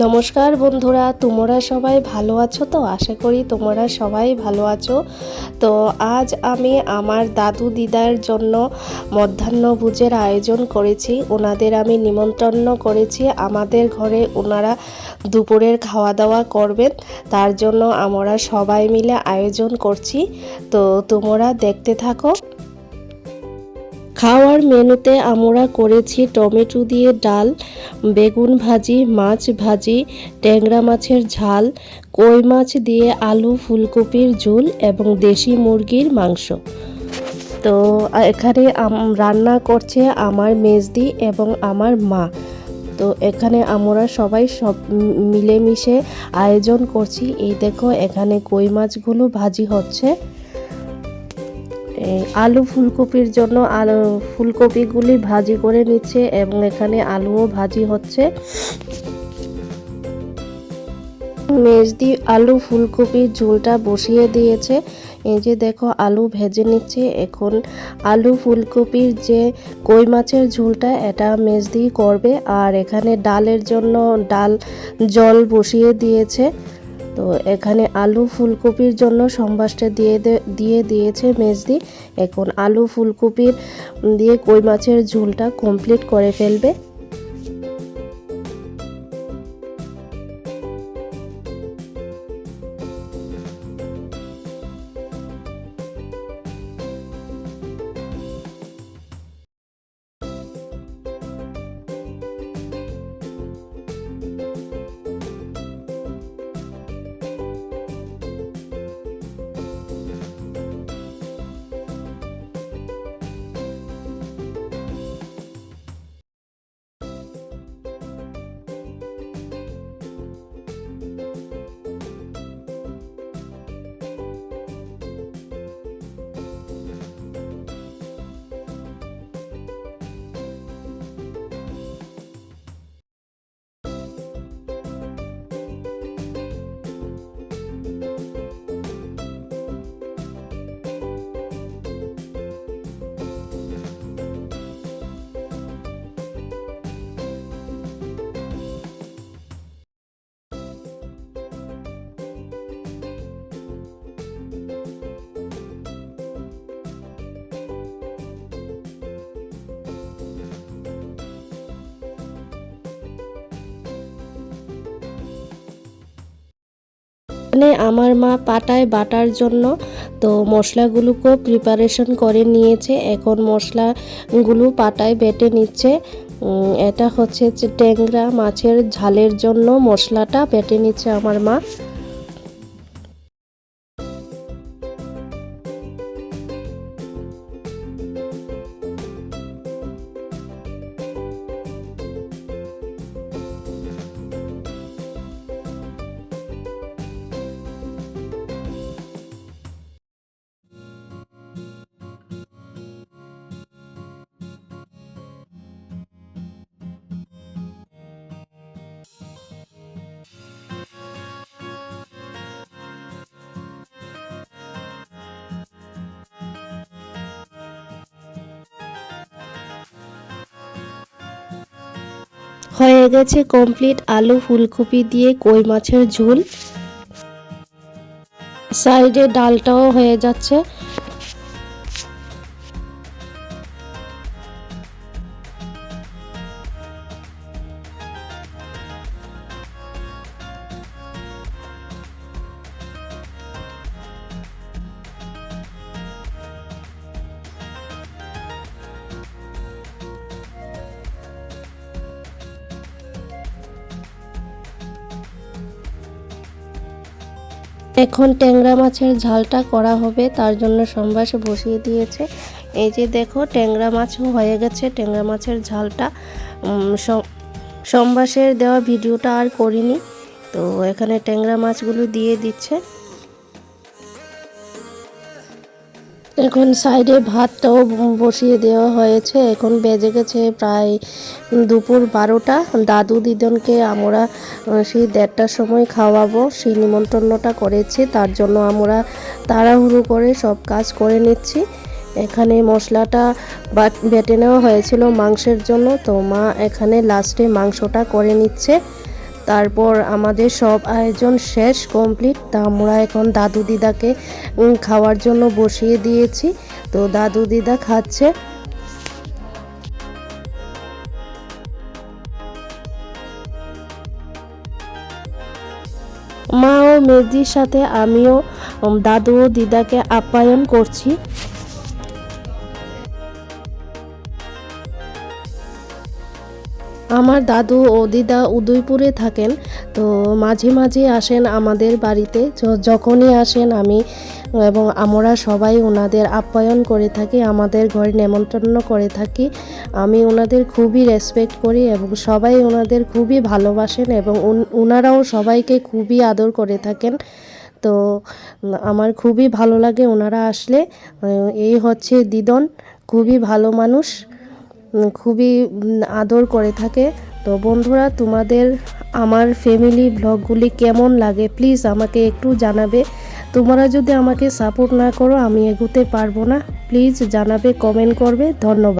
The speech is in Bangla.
নমস্কার বন্ধুরা, তোমরা সবাই ভালো আছো তো? আশা করি তোমরা সবাই ভালো আছো। তো আজ আমি আমার দাদু দিদার জন্য মধ্যাহ্নভোজের আয়োজন করেছি। ওনাদের আমি নিমন্ত্রণ করেছি। আমাদের ঘরে ওনারা দুপুরের খাওয়া দাওয়া করবেন। তার জন্য আমরা সবাই মিলে আয়োজন করছি। তো তোমরা দেখতে থাকো। খাওয়ার মেনুতে আমরা করেছি টমেটো দিয়ে ডাল, বেগুন ভাজি, মাছ ভাজি, ট্যাংরা মাছের ঝাল, কই মাছ দিয়ে আলু, ফুলকপির ঝোল এবং দেশি মুরগির মাংস। তো এখানে রান্না করছে আমার মেজদি এবং আমার মা। তো এখানে আমরা সবাই সব মিলেমিশে আয়োজন করছি। এই দেখো, এখানে কই মাছগুলো ভাজি হচ্ছে। আলু ফুলকপির জন্য আলু ফুলকপিগুলি ভাজি করে নিচ্ছে এবং এখানে আলুও ভাজি হচ্ছে। মেজদি আলু ফুলকপির ঝোলটা বসিয়ে দিয়েছে। এই যে দেখো, আলু ভেজে নিচ্ছে। এখন আলু ফুলকপির যে কই মাছের ঝোলটা, এটা মেজদি করবে। আর এখানে ডালের জন্য ডাল জল বসিয়ে দিয়েছে। তো এখানে আলু ফুলকপির জন্য সম্বাসটা দিয়ে দিয়ে দিয়েছে মেজদি। এখন আলু ফুলকপির দিয়ে কই মাছের ঝোলটা কমপ্লিট করে ফেলবে। এখানে আমার মা পাটায় বাটার জন্য তো মশলাগুলোকেও প্রিপারেশন করে নিয়েছে। এখন মশলাগুলো পাটায় বেটে নিচ্ছে। এটা হচ্ছে ট্যাংরা মাছের ঝালের জন্য মশলাটা বেটে নিচ্ছে আমার মা। হয়ে গেছে কমপ্লিট আলু ফুলকপি দিয়ে কই মাছের ঝোল। সাইডে ডালটাও হয়ে যাচ্ছে। এখন ট্যাংরা মাছের ঝালটা করা হবে, তার জন্য সম্বাসে বসিয়ে দিয়েছে। এই যে দেখো, ট্যাংরা মাছও হয়ে গেছে, ট্যাংরা মাছের ঝালটা। সম্বাসের দেওয়া ভিডিওটা আর করিনি, তো এখানে ট্যাংরা মাছগুলো দিয়ে দিচ্ছে। এখন সাইডে ভাতটাও বসিয়ে দেওয়া হয়েছে। এখন বেজে গেছে প্রায় দুপুর বারোটা। দাদু দিদনকে আমরা সেই দেড়টার সময় খাওয়াবো। সেই নিমন্ত্রণটা করেছি, তার জন্য আমরা তাড়াহুড়ো করে সব কাজ করে নিচ্ছি। এখানে মশলাটা বাট- নেওয়া হয়েছিল মাংসের জন্য। তো মা এখানে লাস্টে মাংসটা করে নিচ্ছে। তারপর আমাদের সব আয়োজন শেষ কমপ্লিট তা আমরা এখন দাদু দিদাকে খাওয়ার জন্য বসিয়ে দিয়েছি। তো দাদু দিদা খাচ্ছে। মা ও মেজির সাথে আমিও দাদু ও দিদাকে আপ্যায়ন করছি। আমার দাদু ও দিদা উদয়পুরে থাকেন, তো মাঝে মাঝে আসেন আমাদের বাড়িতে। যখনই আসেন আমি এবং আমরা সবাই ওনাদের আপ্যায়ন করে থাকি, আমাদের ঘরে নেমন্তন্ন করে থাকি। আমি ওনাদের খুবই রেসপেক্ট করি এবং সবাই ওনাদের খুবই ভালোবাসেন এবং ওনারাও সবাইকে খুবই আদর করে থাকেন। তো আমার খুবই ভালো লাগে ওনারা আসলে। এই হচ্ছে দিদন, খুবই ভালো মানুষ। খুবই আদর করে থাকে। তো বন্ধুরা, তোমাদের আমার ফ্যামিলি ব্লগগুলি কেমন লাগে প্লিজ আমাকে একটু জানাবে। তোমরা যদি আমাকে সাপোর্ট না করো, আমি এগোতে পারব না। প্লিজ জানাবে কমেন্ট করবে। ধন্যবাদ।